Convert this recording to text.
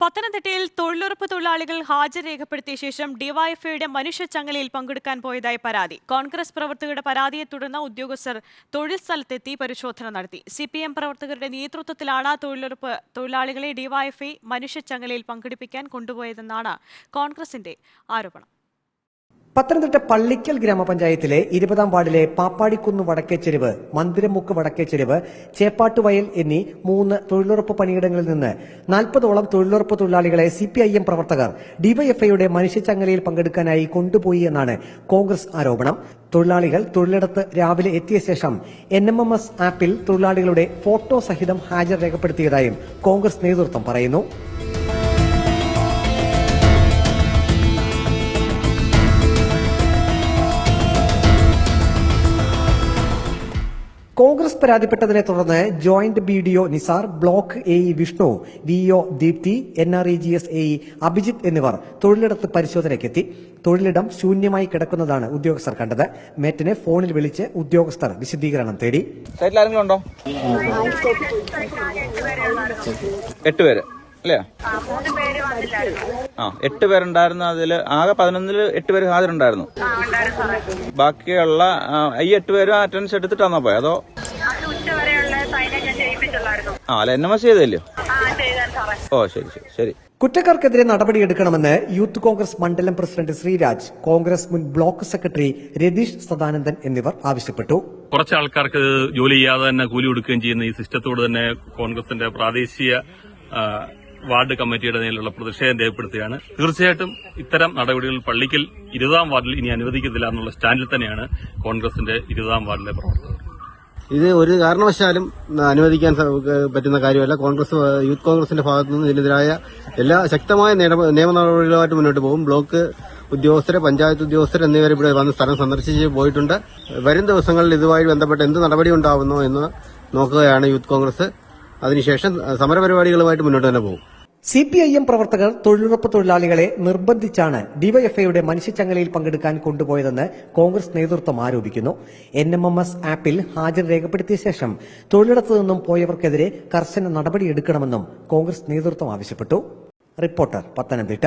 പത്തനംതിട്ടയിൽ തൊഴിലുറപ്പ് തൊഴിലാളികൾ ഹാജർ രേഖപ്പെടുത്തിയ ശേഷം ഡിവൈഎഫ്ഐയുടെ മനുഷ്യച്ചങ്ങലയിൽ പങ്കെടുക്കാൻ പോയതായി പരാതി. കോൺഗ്രസ് പ്രവർത്തകരുടെ പരാതിയെ തുടർന്ന് ഉദ്യോഗസ്ഥർ തൊഴിൽ സ്ഥലത്തെത്തി പരിശോധന നടത്തി. സി പി എം പ്രവർത്തകരുടെ നേതൃത്വത്തിലാണ് തൊഴിലുറപ്പ് തൊഴിലാളികളെ ഡിവൈഎഫ്ഐ മനുഷ്യച്ചങ്ങലയിൽ പങ്കെടുപ്പിക്കാൻ കൊണ്ടുപോയതെന്നാണ് കോൺഗ്രസിന്റെ ആരോപണം. പത്തനംതിട്ട പള്ളിക്കൽ ഗ്രാമപഞ്ചായത്തിലെ ഇരുപതാം വാർഡിലെ പാപ്പാടിക്കുന്ന് വടക്കേച്ചെരുവ് മന്ദിരമുക്ക് വടക്കേച്ചെരുവ് ചേപ്പാട്ടുവയൽ എന്നീ മൂന്ന് തൊഴിലുറപ്പ് പണിയിടങ്ങളിൽ നിന്ന് നാൽപ്പതോളം തൊഴിലുറപ്പ് തൊഴിലാളികളെ സി പി ഐ എം പ്രവർത്തകർ ഡിവൈഎഫ്ഐയുടെ മനുഷ്യച്ചങ്ങലയിൽ പങ്കെടുക്കാനായി കൊണ്ടുപോയി എന്നാണ് കോൺഗ്രസ് ആരോപണം. തൊഴിലാളികൾ തൊഴിലിടത്ത് രാവിലെ എത്തിയ ശേഷം എൻ എം എം എസ് ആപ്പിൽ തൊഴിലാളികളുടെ ഫോട്ടോ സഹിതം ഹാജർ രേഖപ്പെടുത്തിയതായും കോൺഗ്രസ് നേതൃത്വം പറയുന്നു. കോൺഗ്രസ് പരാതിപ്പെട്ടതിനെ തുടർന്ന് joint B D O Nisar block A E Vishnu V O Deepthi N R E G S A E Abhijith എന്നിവർ തൊഴിലിടത്ത് പരിശോധനയ്ക്കെത്തി. തൊഴിലിടം ശൂന്യമായി കിടക്കുന്നതാണ് ഉദ്യോഗസ്ഥർ കണ്ടത്. മേറ്റിനെ ഫോണിൽ വിളിച്ച് ഉദ്യോഗസ്ഥർ വിശദീകരണം തേടി. സൈറ്റിൽ അല്ലേ? ആ എട്ട് പേരുണ്ടായിരുന്ന അതിൽ ആകെ പതിനൊന്നിൽ എട്ട് പേര് ഹാജരുണ്ടായിരുന്നു. ബാക്കിയുള്ള ഈ എട്ട് പേരും അറ്റൻഡൻസ് എടുത്തിട്ടാണോ പോയത് അതോ? ആ അല്ല എൻ എം എസ് ചെയ്തല്ലോ ഓ ശരി ശരി ശരി. കുറ്റക്കാർക്കെതിരെ നടപടിയെടുക്കണമെന്ന് യൂത്ത് കോൺഗ്രസ് മണ്ഡലം പ്രസിഡന്റ് ശ്രീരാജ് കോൺഗ്രസ് മുൻ ബ്ലോക്ക് സെക്രട്ടറി രതീഷ് സദാനന്ദൻ എന്നിവർ ആവശ്യപ്പെട്ടു. കുറച്ച് ആൾക്കാർക്ക് ജോലി ചെയ്യാതെ തന്നെ കൂലി കൊടുക്കുകയും ചെയ്യുന്ന ഈ സിസ്റ്റത്തോട് തന്നെ കോൺഗ്രസിന്റെ പ്രാദേശിക വാർഡ് കമ്മിറ്റിയുടെ നേരിലുള്ള പ്രതിഷേധം രേഖപ്പെടുത്തുകയാണ്. തീർച്ചയായിട്ടും ഇത്തരം നടപടികൾ പള്ളിക്കൽ ഇരുപതാം വാർഡിൽ ഇനി അനുവദിക്കത്തില്ല എന്നുള്ള സ്റ്റാൻഡിൽ തന്നെയാണ് കോൺഗ്രസിന്റെ ഇരുപതാം വാർഡിലെ പ്രവർത്തകർ. ഇത് ഒരു കാരണവശാലും അനുവദിക്കാൻ പറ്റുന്ന കാര്യമല്ല. കോൺഗ്രസ് യൂത്ത് കോൺഗ്രസിന്റെ ഭാഗത്തു നിന്ന് ഇതിനെതിരായ എല്ലാ ശക്തമായ നിയമ നടപടികളുമായിട്ട് മുന്നോട്ട് പോകും. ബ്ലോക്ക് ഉദ്യോഗസ്ഥരെ പഞ്ചായത്ത് ഉദ്യോഗസ്ഥരെ എന്നിവരെ ഇവിടെ വന്ന് സ്ഥലം സന്ദർശിച്ച് പോയിട്ടുണ്ട്. വരും ദിവസങ്ങളിൽ ഇതുമായി ബന്ധപ്പെട്ട് എന്ത് നടപടി ഉണ്ടാവുന്നു എന്ന് നോക്കുകയാണ് യൂത്ത് കോൺഗ്രസ്. അതിനുശേഷം സമരപരിപാടികളുമായിട്ട് മുന്നോട്ട് തന്നെ പോകും. സി പി ഐ എം പ്രവർത്തകർ തൊഴിലുറപ്പ് തൊഴിലാളികളെ നിർബന്ധിച്ചാണ് ഡിവൈഎഫ്ഐയുടെ മനുഷ്യച്ചങ്ങലയിൽ പങ്കെടുക്കാൻ കൊണ്ടുപോയതെന്ന് കോൺഗ്രസ് നേതൃത്വം ആരോപിക്കുന്നു. എൻ എം എം എസ് ആപ്പിൽ ഹാജർ രേഖപ്പെടുത്തിയ ശേഷം തൊഴിലിടത്തു നിന്നും പോയവർക്കെതിരെ കർശന നടപടിയെടുക്കണമെന്നും കോൺഗ്രസ് നേതൃത്വം ആവശ്യപ്പെട്ടു. റിപ്പോർട്ടർ പത്തനംതിട്ട.